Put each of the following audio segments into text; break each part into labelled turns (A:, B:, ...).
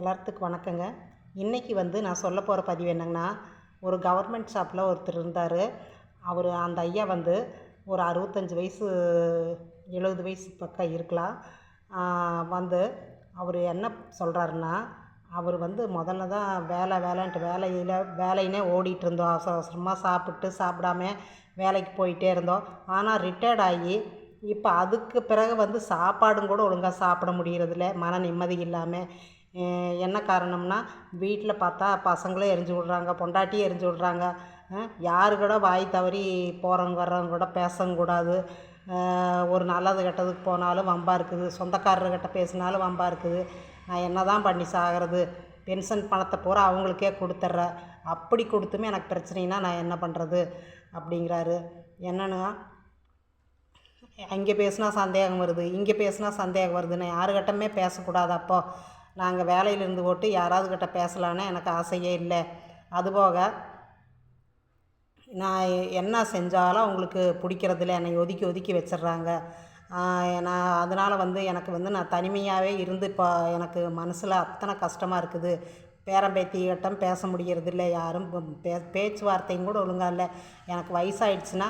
A: எல்லாத்துக்கும் வணக்கங்க. இன்றைக்கி வந்து நான் சொல்ல போகிற பதிவு என்னங்கன்னா ஒரு கவர்மெண்ட் ஷாப்பில் ஒருத்தர் இருந்தார். அவர் அந்த ஐயா வந்து ஒரு அறுபத்தஞ்சி வயசு எழுபது வயசு பக்கம் இருக்கலாம். வந்து அவர் என்ன சொல்கிறாருன்னா அவர் வந்து முதல்ல தான் வேலை வேலைன்ட்டு வேலையில் வேலைன்னே ஓடிட்டு இருந்தோம். அவசர அவசரமாக சாப்பிட்டு சாப்பிடாம வேலைக்கு போயிட்டே இருந்தோம். ஆனால் ரிட்டையர்ட் ஆகி இப்போ அதுக்கு பிறகு வந்து சாப்பாடும் கூட ஒழுங்காக சாப்பிட முடியறதில்ல. மன நிம்மதி இல்லாமல் என்ன காரணம்னா வீட்டில் பார்த்தா பசங்களே எரிஞ்சு விட்றாங்க பொண்டாட்டியும் எரிஞ்சு விட்றாங்க. யாரு கூட வாய் தவறி போகிறவங்க வர்றவங்க கூட பேசக்கூடாது ஒரு நல்லது கெட்டதுக்கு போனாலும் வம்பாக இருக்குது. சொந்தக்காரர்கிட்ட பேசினாலும் வம்பாக இருக்குது. நான் என்ன தான் பண்ணி சாகிறது? பென்ஷன் பணத்தை பூரா அவங்களுக்கே கொடுத்துட்றேன். அப்படி கொடுத்துமே எனக்கு பிரச்சனைனா நான் என்ன பண்ணுறது அப்படிங்கிறாரு. என்னன்னா அங்கே பேசுனா சந்தேகம் வருது இங்கே பேசுனா சந்தேகம் வருது. நான் யாருக்கிட்டமே பேசக்கூடாது அப்போது நாங்கள் வேலையில் இருந்து போட்டு யாராவது கிட்ட பேசலான்னு எனக்கு ஆசையே இல்லை. அதுபோக நான் என்ன செஞ்சாலும் அவங்களுக்கு பிடிக்கிறதில்ல. என்னை ஒதுக்கி ஒதுக்கி வச்சிடுறாங்க. நான் அதனால் வந்து எனக்கு வந்து நான் தனிமையாகவே இருந்து இப்போ எனக்கு மனசில் அத்தனை கஷ்டமாக இருக்குது. பேரம்பேத்திகிட்டம் பேச முடியறதில்ல யாரும் பே பேச்சுவார்த்தையும் கூட ஒழுங்காக இல்லை. எனக்கு வயசாயிடுச்சுன்னா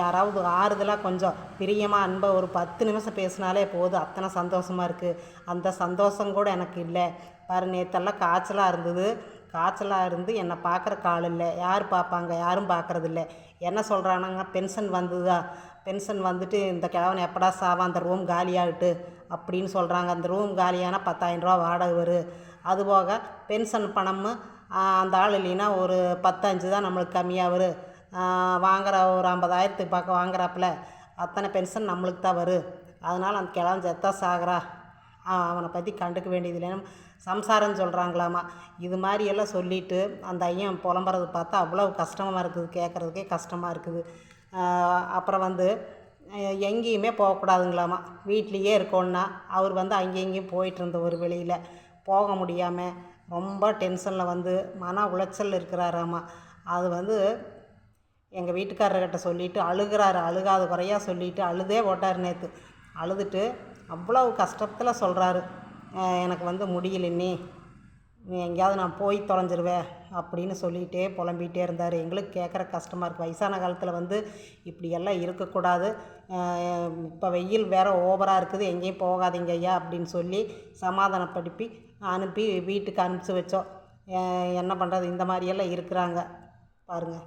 A: யாராவது ஆறுதலாக கொஞ்சம் பிரியமாக அன்பாக ஒரு பத்து நிமிஷம் பேசினாலே போதும். அத்தனை சந்தோஷமாக இருக்குது அந்த சந்தோஷம் கூட எனக்கு இல்லை. பாரு நேற்றெல்லாம் காய்ச்சலாக இருந்தது. காய்ச்சலாக இருந்து என்னை பார்க்குற கால் இல்லை. யார் பார்ப்பாங்க? யாரும் பார்க்குறதில்ல என்ன சொல்கிறானாங்க பென்ஷன் வந்ததா? பென்ஷன் வந்துட்டு இந்த கிழவன் எப்படா சாவான்? அந்த ரூம் காலியாகிட்டு அப்படின்னு சொல்கிறாங்க அந்த ரூம் காலியானால் பத்தாயிரரூவா வாடகை வரும் அதுபோக பென்ஷன் பணமும் அந்த ஆள் இல்லைன்னா ஒரு பத்தஞ்சு தான் நம்மளுக்கு கம்மியாக வரும் வாங்குகிற ஒரு ஐம்பதாயிரத்துக்கு பக்கம் வாங்குறாப்புல. அத்தனை பென்ஷன் நம்மளுக்கு தான் வரும் அதனால் அந்த கிழவன் செத்தா சாகிறா. அவனை பற்றி கண்டுக்க வேண்டியதில்லைன்னு சம்சாரம் சொல்கிறாங்களாமா இது மாதிரியெல்லாம் சொல்லிவிட்டு அந்த ஐயன் புலம்புறது பார்த்தா அவ்வளோ கஷ்டமாக இருக்குது கேட்குறதுக்கே கஷ்டமாக இருக்குது. அப்புறம் வந்து எங்கேயுமே போகக்கூடாதுங்களாமா. வீட்லேயே இருக்கோன்னா அவர் வந்து அங்கேயும் இங்கேயும் போயிட்டு இருந்த ஒரு வெளியில். போக முடியாமல் ரொம்ப டென்ஷனில் வந்து மன உளைச்சல் இருக்கிறாராம்மா அது வந்து எங்கள் வீட்டுக்காரர்கிட்ட சொல்லிவிட்டு அழுகிறாரு அழுகாத குறையாக சொல்லிவிட்டு அழுதே போட்டார் நேற்று அழுதுட்டு அவ்வளோ கஷ்டத்தில் சொல்கிறாரு எனக்கு வந்து முடியலன்னே எங்கேயாவது நான் போய் தொலைஞ்சிருவேன் அப்படின்னு சொல்லிகிட்டே புலம்பிகிட்டே இருந்தார். எங்களுக்கு கேட்குற கஷ்டமாக இருக்குது வயசான காலத்தில் வந்து இப்படியெல்லாம் இருக்கக்கூடாது. இப்போ வெயில் வேறு ஓவராக இருக்குது. எங்கேயும் போகாதீங்க ஐயா அப்படின்னு சொல்லி சமாதானப்படுத்தி அனுப்பி வீட்டுக்கு அனுப்பிச்சி வச்சோம். என்ன பண்ணுறது இந்த மாதிரியெல்லாம் இருக்கிறாங்க. பாருங்கள்